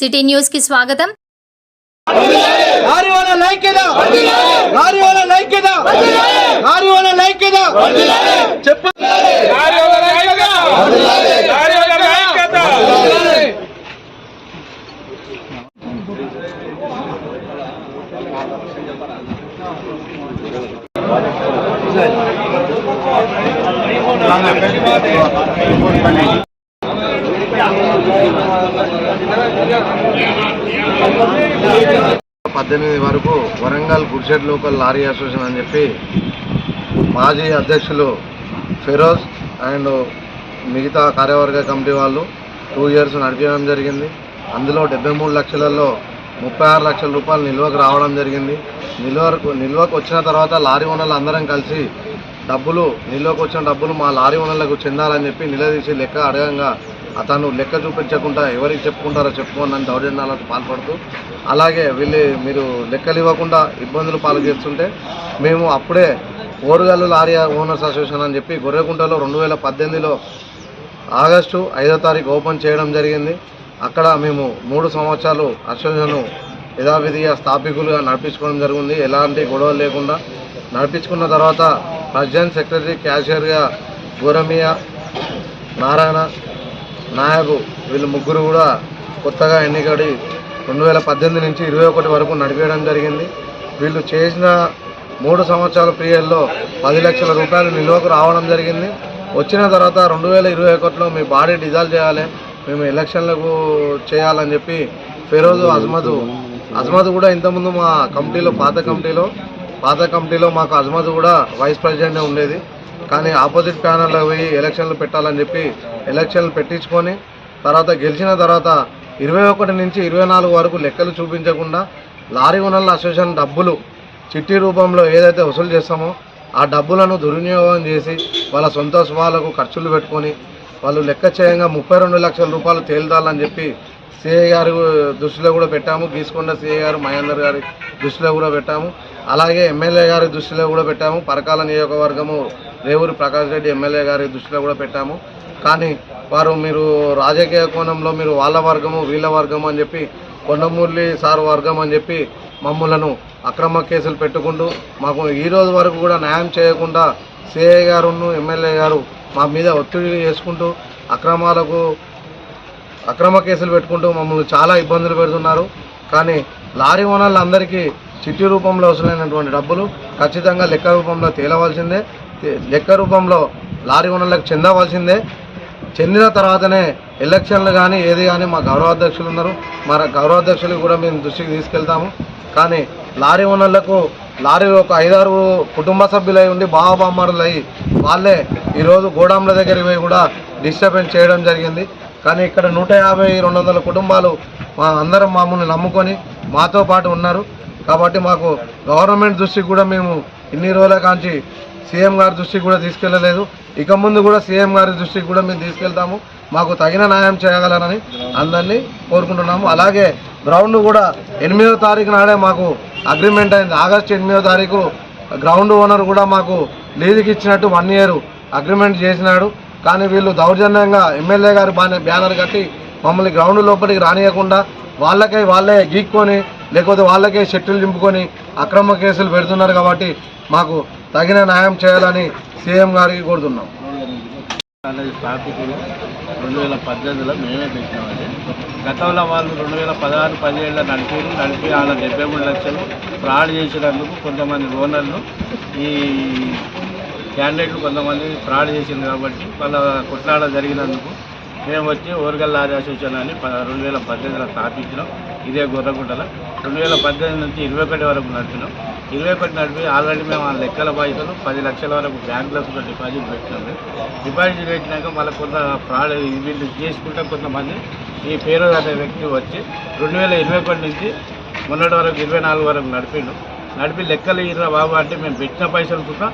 City న్యూస్కి స్వాగతం lorry వాళ్ళ లైక్యత లారీ వాళ్ళ లైక్యత లారీ వాళ్ళ లైక్యత చెప్ప పద్దెనిమిది వరకు Warangal goods shed local lorry association అని చెప్పి మాజీ అధ్యక్షులు ఫిరోజ్ అండ్ మిగతా కార్యవర్గ కమిటీ వాళ్ళు టూ ఇయర్స్ నడిపించడం జరిగింది. అందులో డెబ్బై మూడు లక్షలలో ముప్పై ఆరు లక్షల రూపాయలు నిల్వకు రావడం జరిగింది. నిల్వకు నిల్వకు వచ్చిన తర్వాత లారీ ఓనర్లు అందరం కలిసి డబ్బులు నిల్వకు వచ్చిన డబ్బులు మా లారీ ఓనర్లకు చెందాలని చెప్పి నిలదీసి లెక్క అడగంగా అతను లెక్క చూపించకుండా ఎవరికి చెప్పుకుంటారో చెప్పుకోనని దౌర్జన్యాలకు పాల్పడుతూ అలాగే వీళ్ళు మీరు లెక్కలు ఇవ్వకుండా ఇబ్బందులు పాలు చేస్తుంటే మేము అప్పుడే ఓరుగల్లు లారీ ఓనర్స్ అసోసియేషన్ అని చెప్పి గొర్రెకుంటలో రెండు వేల పద్దెనిమిదిలో ఆగస్టు ఐదో తారీఖు ఓపెన్ చేయడం జరిగింది. అక్కడ మేము మూడు సంవత్సరాలు అసోసియేషన్ యథావిధిగా స్థాపికులుగా నడిపించుకోవడం జరిగింది. ఎలాంటి గొడవలు లేకుండా నడిపించుకున్న తర్వాత ప్రెసిడెంట్ సెక్రటరీ క్యాషియర్గా గోరమియా నారాయణ నాయకు వీళ్ళు ముగ్గురు కూడా కొత్తగా ఎన్నికడి రెండు వేల పద్దెనిమిది నుంచి ఇరవై ఒకటి వరకు నడిపేయడం జరిగింది. వీళ్ళు చేసిన మూడు సంవత్సరాల పీరియడ్లో పది లక్షల రూపాయలు నిల్వకు రావడం జరిగింది. వచ్చిన తర్వాత రెండు వేల ఇరవై ఒకటిలో మీ బాడీ డిజాల్వ్ చేయాలి మేము ఎలక్షన్లకు చేయాలని చెప్పి ఫిరోజు అజ్మద్ అజ్మద్ కూడా ఇంతకుముందు మా కమిటీలో పాత కమిటీలో పాత కమిటీలో మాకు అజ్మద్ కూడా వైస్ ప్రెసిడెంట్ ఉండేది. కానీ ఆపోజిట్ ప్యానల్లో పోయి ఎలక్షన్లు పెట్టాలని చెప్పి ఎలక్షన్లు పెట్టించుకొని తర్వాత గెలిచిన తర్వాత ఇరవై ఒకటి నుంచి ఇరవై నాలుగు వరకు లెక్కలు చూపించకుండా లారీ ఓనర్ల అసోసియేషన్ డబ్బులు చిట్టి రూపంలో ఏదైతే వసూలు చేస్తామో ఆ డబ్బులను దుర్వినియోగం చేసి వాళ్ళ సొంత స్వాలకు ఖర్చులు పెట్టుకొని వాళ్ళు లెక్క చేయంగా ముప్పై రెండు లక్షల రూపాయలు తేలుతాలని చెప్పి సిఐ గారి దృష్టిలో కూడా పెట్టాము. గీసుకొండ సిఐ గారు మహేందర్ గారి దృష్టిలో కూడా పెట్టాము. అలాగే ఎమ్మెల్యే గారి దృష్టిలో కూడా పెట్టాము. పరకాల నియోజకవర్గము రేవూరి ప్రకాష్ రెడ్డి ఎమ్మెల్యే గారి దృష్టిలో కూడా పెట్టాము. కానీ వారు మీరు రాజకీయ కోణంలో మీరు వాళ్ళ వర్గము వీళ్ళ వర్గము అని చెప్పి కొండమూర్లి సార్ వర్గం అని చెప్పి మమ్మలను అక్రమ కేసులు పెట్టుకుంటూ మాకు ఈ రోజు వరకు కూడా న్యాయం చేయకుండా సిఐ గారును ఎమ్మెల్యే గారు మా మీద ఒత్తిడి చేసుకుంటూ అక్రమాలకు అక్రమ కేసులు పెట్టుకుంటూ మమ్మల్ని చాలా ఇబ్బందులు పెడుతున్నారు. కానీ లారీ ఓనర్లందరికీ చిట్టి రూపంలో వసూలైనటువంటి డబ్బులు ఖచ్చితంగా లెక్క రూపంలో తేలవలసిందే. లెక్క రూపంలో లారీ ఓనర్లకు చెందవలసిందే. చెందిన తర్వాతనే ఎలక్షన్లు కానీ ఏది కానీ మా గౌరవాధ్యక్షులు ఉన్నారు. మా గౌరవాధ్యక్షులు కూడా మేము దృష్టికి తీసుకెళ్తాము. కానీ లారీ ఓనర్లకు లారీ ఒక ఐదారు కుటుంబ సభ్యులై ఉండి బావబామ్మరులు అయ్యి వాళ్ళే ఈరోజు గోడాంల దగ్గరికి పోయి కూడా డిస్టర్బెన్స్ చేయడం జరిగింది. కానీ ఇక్కడ నూట యాభై రెండు వందల కుటుంబాలు మా అందరం మామూలు నమ్ముకొని మాతో పాటు ఉన్నారు. కాబట్టి మాకు గవర్నమెంట్ దృష్టికి కూడా మేము ఇన్ని రోజుల కాంచి సీఎం గారి దృష్టికి కూడా తీసుకెళ్ళలేదు ఇక ముందు కూడా సీఎం గారి దృష్టికి కూడా మేము తీసుకెళ్తాము. మాకు తగిన న్యాయం చేయగలనని అందరినీ కోరుకుంటున్నాము. అలాగే గ్రౌండ్ కూడా ఎనిమిదో తారీఖు నాడే మాకు అగ్రిమెంట్ అయింది. ఆగస్టు ఎనిమిదో తారీఖు గ్రౌండ్ ఓనర్ కూడా మాకు లీజుకి ఇచ్చినట్టు వన్ ఇయర్ అగ్రిమెంట్ చేసినాడు. కానీ వీళ్ళు దౌర్జన్యంగా ఎమ్మెల్యే గారు బ్యానర్ కట్టి మమ్మల్ని గ్రౌండ్ లోపలికి రానియకుండా వాళ్ళకే వాళ్ళే గీక్కొని లేకపోతే వాళ్ళకే షెట్లు దింపుకొని అక్రమ కేసులు పెడుతున్నారు కాబట్టి మాకు తగిన న్యాయం చేయాలని సీఎం గారికి కోరుతున్నాం. కాలేజ్ స్థాపికులు రెండు వేల పద్దెనిమిదిలో మేమే పెట్టినామండి గతంలో వాళ్ళు రెండు వేల పదహారు పదిహేడులో నడిపి నడిపి వాళ్ళ డెబ్బై మూడు లక్షలు ఫ్రాడ్ చేసినందుకు కొంతమంది ఓనర్లు ఈ క్యాండిడేట్లు కొంతమంది ఫ్రాడ్ చేసింది కాబట్టి వాళ్ళ కొట్లాడ జరిగినందుకు మేము వచ్చి ఓర్గల్ లారీ అసోసియేషన్ అని ప- రెండు వేల పద్దెనిమిదిలో స్థాపించినాం. ఇదే గొర్రగుంటలో. రెండు వేల పద్దెనిమిది నుంచి ఇరవై ఒకటి వరకు నడిపినాం. ఇరవై ఒకటి నడిపి ఆల్రెడీ మేము ఆ లెక్కల బాధ్యతలు పది లక్షల వరకు బ్యాంకులకు డిపాజిట్ పెట్టినాము డిపాజిట్ పెట్టినాక మళ్ళీ కొంత ఫ్రాడ్ వీళ్ళు చేసుకుంటే కొంతమంది ఈ పేరు అనే వ్యక్తి వచ్చి రెండు వేల ఇరవై ఒకటి నుంచి మొన్నటి వరకు ఇరవై నాలుగు వరకు నడిపిండు. నడిపి లెక్కలు ఇర్రా బాబు అంటే మేము పెట్టిన పైసలు కూడా